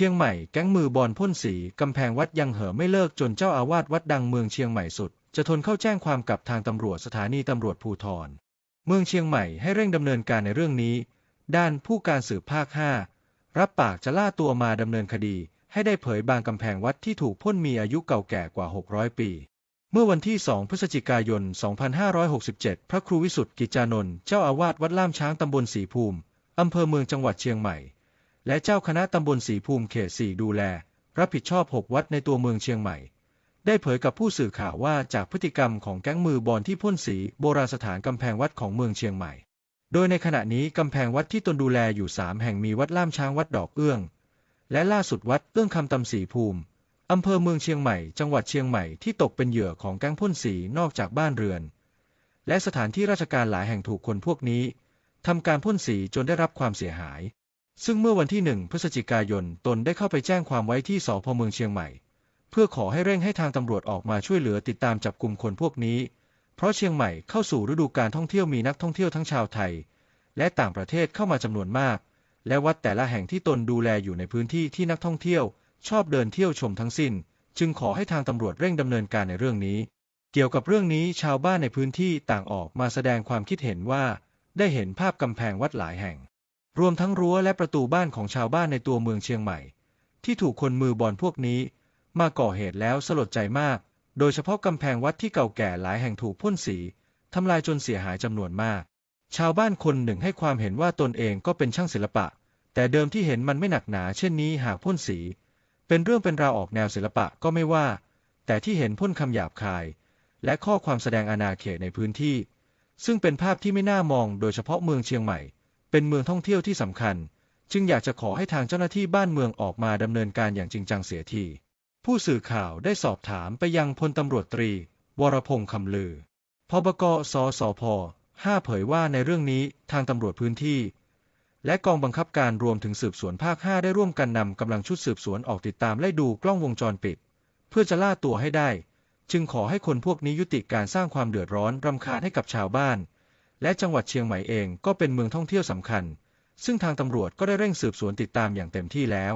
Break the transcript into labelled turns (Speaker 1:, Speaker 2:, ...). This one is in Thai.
Speaker 1: ชียงใหม่แก๊งมือบอลพ่นสีกำแพงวัดยังเห่อไม่เลิกจนเจ้าอาวาสวัดดังเมืองเชียงใหม่สุด จะทนเข้าแจ้งความกับทางตำรวจสถานีตำรวจภูธรเมืองเชียงใหม่ให้เร่งดำเนินการในเรื่องนี้ ด้านผู้การสืบภาค 5 รับปากจะล่าตัวมาดำเนินคดี ให้ได้เผยบางกำแพงวัดที่ถูกพ่นมีอายุเก่าแก่กว่า 600 ปี เมื่อวันที่ 2 พฤศจิกายน 2567 พระครูวิสุทธิ์กิจจานนท์เจ้าอาวาสวัดล่ามช้างตำบลสีภูมิอำเภอเมืองจังหวัดเชียงใหม่ และเจ้าคณะตำบลสีภูมิเขต4ดูแล รับผิดชอบ 6 วัดในตัวเมืองเชียงใหม่ ได้เผยกับผู้สื่อข่าวว่าจากพฤติกรรมของแก๊งมือบอลที่พ่นสีโบราณสถานกำแพงวัดของเมืองเชียงใหม่ โดยในขณะนี้กำแพงวัดที่ตนดูแลอยู่ 3 แห่งมีวัดล่ามช้างวัดดอกเอื้อง และล่าสุดวัดเอื้องคำตำสีภูมิอำเภอเมืองเชียงใหม่ จังหวัดเชียงใหม่ที่ตกเป็นเหยื่อของแก๊งพ่นสีนอกจากบ้านเรือน และสถานที่ราชการหลายแห่งถูกคนพวกนี้ทำการพ่นสีจนได้รับความเสียหาย ซึ่งเมื่อวันที่หนึ่งพฤศจิกายนตนได้เข้าไปแจ้งความไว้ที่สพเมืองเชียงใหม่ เพื่อขอให้เร่งให้ทางตำรวจออกมาช่วยเหลือติดตามจับกลุ่มคนพวกนี้ เพราะเชียงใหม่เข้าสู่ฤดูการท่องเที่ยวมีนักท่องเที่ยวทั้งชาวไทย และต่างประเทศเข้ามาจำนวนมาก และวัดแต่ละแห่งที่ตนดูแลอยู่ในพื้นที่ที่นักท่องเที่ยว ชอบเดินเที่ยวชมทั้งสิ้น จึงขอให้ทางตำรวจเร่งดำเนินการในเรื่องนี้ เกี่ยวกับเรื่องนี้ชาวบ้านในพื้นที่ต่างออกมาแสดงความคิดเห็นว่า ได้เห็นภาพกำแพงวัดหลายแห่ง รวมทั้งรั้วและประตูบ้านของชาวบ้านในตัวเมืองเชียงใหม่ ที่ถูกคนมือบอลพวกนี้มาก่อเหตุแล้วสลดใจมาก โดยเฉพาะกำแพงวัดที่เก่าแก่หลายแห่งถูกพ่นสีทำลายจนเสียหายจำนวนมาก ชาวบ้านคนหนึ่งให้ความเห็นว่าตนเองก็เป็นช่างศิลปะ แต่เดิมที่เห็นมันไม่หนักหนาเช่นนี้หากพ่นสี เป็นเรื่องเป็นราวออกแนวศิลปะก็ไม่ว่า แต่ที่เห็นพ่นคำหยาบคาย และข้อความแสดงอาณาเขตในพื้นที่ ซึ่งเป็นภาพที่ไม่น่ามองโดยเฉพาะเมืองเชียงใหม่ เป็นเมืองท่องเที่ยวที่สำคัญ จึงอยากจะขอให้ทางเจ้าหน้าที่บ้านเมืองออกมาดำเนินการอย่างจริงจังเสียที ผู้สื่อข่าวได้สอบถามไปยังพลตำรวจตรี วรพงษ์คำลือพบกสสพ5เผยว่าในเรื่องนี้ทางตำรวจพื้นที่ และกองบังคับการรวมถึงสืบสวนภาค 5 ได้ร่วมกันนำกำลังชุดสืบสวนออกติดตามไล่ดูกล้องวงจรปิด เพื่อจะล่าตัวให้ได้ จึงขอให้คนพวกนี้ยุติการสร้างความเดือดร้อนรำคาญให้กับชาวบ้าน และจังหวัดเชียงใหม่เองก็เป็นเมืองท่องเที่ยวสำคัญ ซึ่งทางตำรวจก็ได้เร่งสืบสวนติดตามอย่างเต็มที่แล้ว